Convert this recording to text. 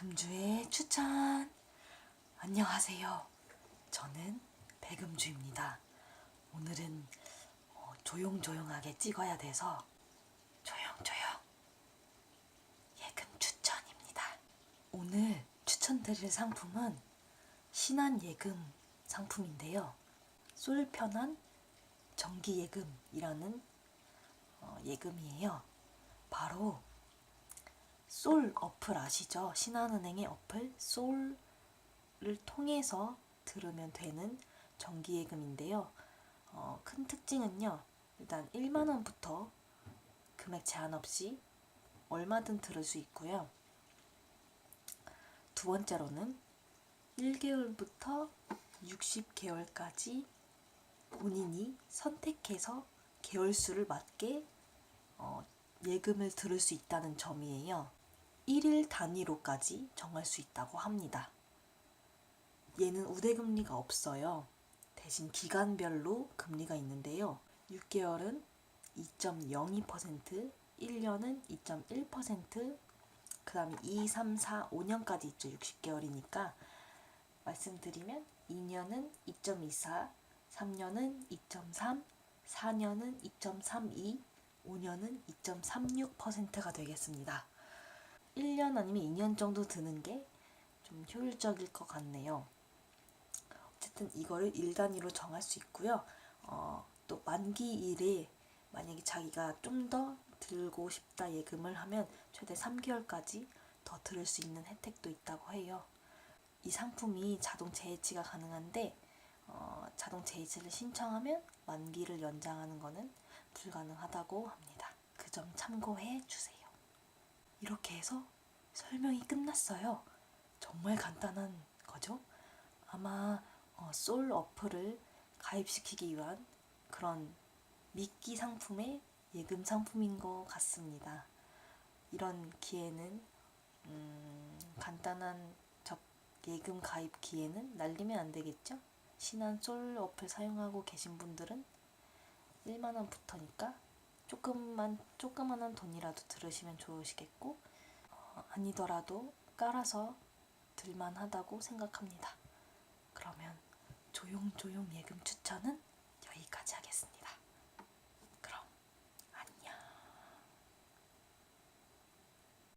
금주의 추천. 안녕하세요. 저는 백금주입니다. 오늘은 어, 조용조용하게 찍어야 돼서 조용조용 예금 추천입니다. 오늘 추천드릴 상품은 신한 예금 상품인데요. 쏠 편한 정기 예금이라는 어, 예금이에요. 바로 솔 어플 아시죠? 신한은행의 어플 솔을 통해서 들으면 되는 정기예금인데요. 어, 큰 특징은요. 일단 1만 원부터 금액 제한 없이 얼마든 들을 수 있고요. 두 번째로는 1개월부터 60개월까지 본인이 선택해서 개월수를 맞게 어, 예금을 들을 수 있다는 점이에요. 1일 단위로까지 정할 수 있다고 합니다. 얘는 우대금리가 없어요. 대신 기간별로 금리가 있는데요. 6개월은 2.02%, 1년은 2.1%, 그 다음에 2, 3, 4, 5년까지 있죠. 60개월이니까. 말씀드리면 2년은 2.24, 3년은 2.3, 4년은 2.32, 5년은 2.36%가 되겠습니다. 1년 아니면 2년 정도 드는 게 좀 효율적일 것 같네요. 어쨌든 이거를 일 단위로 정할 수 있고요. 어, 또 만기일에 만약에 자기가 좀 더 들고 싶다 예금을 하면 최대 3개월까지 더 들을 수 있는 혜택도 있다고 해요. 이 상품이 자동 재해지가 가능한데 어, 자동 재해지를 신청하면 만기를 연장하는 것은 불가능하다고 합니다. 그 점 참고해 주세요. 이렇게 해서 설명이 끝났어요. 정말 간단한 거죠? 아마 어, 솔 어플을 가입시키기 위한 그런 미끼 상품의 예금 상품인 것 같습니다. 이런 기회는 음, 간단한 접 예금 가입 기회는 날리면 안 되겠죠? 신한 솔 어플 사용하고 계신 분들은 1만 원부터니까 조금만 조그만한 돈이라도 들으시면 좋으시겠고 어, 아니더라도 깔아서 들만하다고 생각합니다. 그러면 조용조용 예금 추천은 여기까지 하겠습니다.